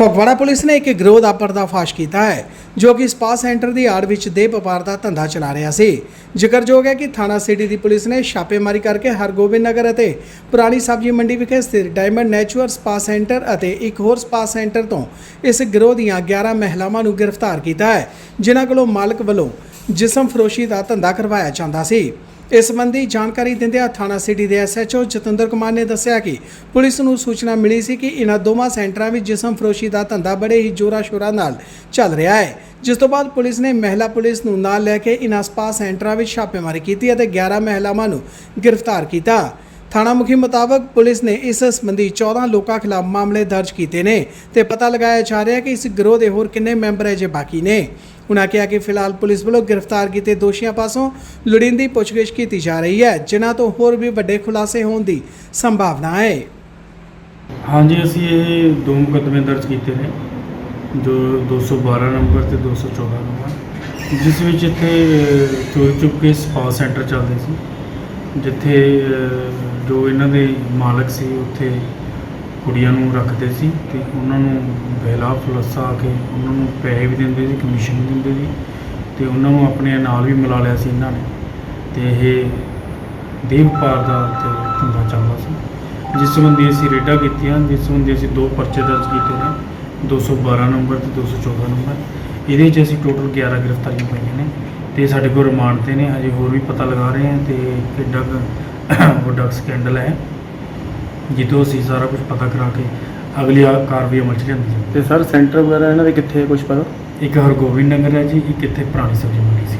Phagwara police ਨੇ ਇੱਕ ਗਿਰੋਹ ਦਾ ਪਰਦਾਫਾਸ਼ ਕੀਤਾ ਹੈ, ਜੋ ਕਿ ਸਪਾ ਸੈਂਟਰ ਦੀ ਆੜ ਵਿੱਚ ਦੇ ਵਪਾਰ ਦਾ ਧੰਦਾ ਚਲਾ ਰਿਹਾ ਸੀ। ਜ਼ਿਕਰਯੋਗ ਹੈ ਕਿ ਥਾਣਾ ਸਿਟੀ ਦੀ ਪੁਲਿਸ ਨੇ ਛਾਪੇਮਾਰੀ ਕਰਕੇ ਹਰਗੋਬਿੰਦ ਨਗਰ ਅਤੇ ਪੁਰਾਣੀ ਸਬਜ਼ੀ ਮੰਡੀ ਵਿਖੇ ਸਥਿਤ ਡਾਇਮੰਡ ਨੈਚੁਰਲ ਸਪਾ ਸੈਂਟਰ ਅਤੇ ਇੱਕ ਹੋਰ ਸਪਾ ਸੈਂਟਰ ਤੋਂ ਇਸ ਗਿਰੋਹ ਦੀਆਂ 11 ਮਹਿਲਾਵਾਂ ਨੂੰ ਗ੍ਰਿਫਤਾਰ ਕੀਤਾ ਹੈ, ਜਿਨ੍ਹਾਂ ਕੋਲੋਂ ਮਾਲਕ ਵੱਲੋਂ ਜਿਸਮ ਫਰੋਸ਼ੀ ਦਾ ਧੰਦਾ ਕਰਵਾਇਆ ਜਾਂਦਾ ਸੀ। ਇਸ ਸੰਬੰਧੀ ਜਾਣਕਾਰੀ ਦਿੰਦਿਆਂ ਥਾਣਾ ਸਿਟੀ ਦੇ ਐਸਐਚਓ ਜਤਿੰਦਰ ਕੁਮਾਰ ਨੇ ਦੱਸਿਆ ਕਿ ਪੁਲਿਸ ਨੂੰ ਸੂਚਨਾ ਮਿਲੀ ਸੀ ਕਿ ਇਨ੍ਹਾਂ ਦੋਵਾਂ ਸੈਂਟਰਾਂ ਵਿੱਚ ਜਿਸਮ ਫਰੋਸ਼ੀ ਦਾ ਧੰਦਾ ਬੜੇ ਹੀ ਜੋਰਾ ਸ਼ੋਰਾ ਨਾਲ ਚੱਲ ਰਿਹਾ ਹੈ। ਜਿਸ ਤੋਂ ਬਾਅਦ ਪੁਲਿਸ ਨੇ ਮਹਿਲਾ ਪੁਲਿਸ ਨੂੰ ਨਾਲ ਲੈ ਕੇ ਇਨ੍ਹਾਂ ਸਪਾ ਸੈਂਟਰਾਂ ਵਿੱਚ ਛਾਪੇਮਾਰੀ ਕੀਤੀ ਅਤੇ 11 ਮਹਿਲਾਵਾਂ ਨੂੰ ਗ੍ਰਿਫਤਾਰ ਕੀਤਾ। ਥਾਣਾ ਮੁਖੀ ਮੁਤਾਬਕ ਪੁਲਿਸ ਨੇ ਇਸ ਸੰਬੰਧੀ 14 ਲੋਕਾਂ ਖਿਲਾਫ ਮਾਮਲੇ ਦਰਜ ਕੀਤੇ ਨੇ ਤੇ ਪਤਾ ਲਗਾਇਆ ਜਾ ਰਿਹਾ ਹੈ ਕਿ ਇਸ ਗਿਰੋਹ ਦੇ ਹੋਰ ਕਿੰਨੇ ਮੈਂਬਰ ਅਜੇ ਬਾਕੀ ਨੇ। ਉਨ੍ਹਾਂ ਕਿਹਾ ਕਿ ਫਿਲਹਾਲ ਪੁਲਿਸ ਵੱਲੋਂ ਗ੍ਰਿਫਤਾਰ ਕੀਤੇ ਦੋਸ਼ੀਆਂ ਪਾਸੋਂ ਲੋੜੀਂਦੀ ਪੁੱਛਗਿੱਛ ਕੀਤੀ ਜਾ ਰਹੀ ਹੈ, ਜਿਨ੍ਹਾਂ ਤੋਂ ਹੋਰ ਵੀ ਵੱਡੇ ਖੁਲਾਸੇ ਹੋਣ ਦੀ ਸੰਭਾਵਨਾ ਹੈ। ਹਾਂਜੀ, ਅਸੀਂ ਇਹ ਦੋ ਮੁਕੱਦਮੇ ਦਰਜ ਕੀਤੇ ਨੇ, ਜੋ 212 ਨੰਬਰ ਤੇ 214 ਨੰਬਰ, ਜਿਸ ਵਿੱਚ ਇੱਥੇ ਚੋਰੀ ਚੁੱਕ ਕੇ ਸਪਾ ਸੈਂਟਰ ਚੱਲਦੇ ਸੀ, ਜਿੱਥੇ ਜੋ ਇਹਨਾਂ ਦੇ ਮਾਲਕ ਸੀ, ਉੱਥੇ ਕੁੜੀਆਂ ਨੂੰ ਰੱਖਦੇ ਸੀ ਤੇ ਉਹਨਾਂ ਨੂੰ ਬਹਿਲਾ ਫਲੱਸਾ ਕੇ ਉਹਨਾਂ ਨੂੰ ਪੈਸੇ ਵੀ ਦਿੰਦੇ ਸੀ ਕਮਿਸ਼ਨ ਵੀ ਦਿੰਦੇ ਸੀ ਤੇ ਉਹਨਾਂ ਨੂੰ ਆਪਣੇ ਨਾਲ ਵੀ ਮਿਲਾ ਲਿਆ ਸੀ ਇਹਨਾਂ ਨੇ। ਤੇ ਇਹ ਦੇਵ ਵਪਾਰ ਦਾ ਤੇ ਧੰਦਾ ਚੱਲਦਾ ਸੀ। ਜਿਸ ਸੰਬੰਧੀ ਅਸੀਂ ਰੇਡਾਂ ਕੀਤੀਆਂ, ਜਿਸ ਸੰਬੰਧੀ ਅਸੀਂ ਦੋ ਪਰਚੇ ਦਰਜ ਕੀਤੇ ਨੇ 212 ਨੰਬਰ ਤੇ 214 ਨੰਬਰ। ਇਹਦੇ 'ਚ ਅਸੀਂ ਟੋਟਲ 11 ਗ੍ਰਿਫਤਾਰੀਆਂ ਪਾਈਆਂ ਨੇ ਤੇ ਸਾਡੇ ਕੋਲ ਰਿਮਾਂਡ ਤੇ ਨੇ, ਹਜੇ ਹੋਰ ਵੀ ਪਤਾ ਲਗਾ ਰਹੇ ਹਾਂ ਤੇ ਕਿੱਡਾ ਵੱਡਾ ਸਕੈਂਡਲ ਹੈ। ਜਿੱਦੋਂ ਅਸੀਂ ਸਾਰਾ ਕੁਝ ਪਤਾ ਕਰਾ ਕੇ ਅਗਲੀ ਆ ਕਾਰਵਾਈ ਅਮਲ 'ਚ ਲਿਆਂਦੀ ਜਾਊ। ਤੇ ਸਰ ਸੈਂਟਰ ਵਗੈਰਾ ਇਹਨਾਂ ਦੇ ਕਿੱਥੇ ਕੁਝ ਪਤਾ? ਇੱਕ ਹਰਗੋਬਿੰਦ ਨਗਰ ਹੈ ਜੀ ਇੱਕ ਇੱਥੇ ਪੁਰਾਣੀ ਸਬਜ਼ੀ ਮੰਡੀ ਸੀ।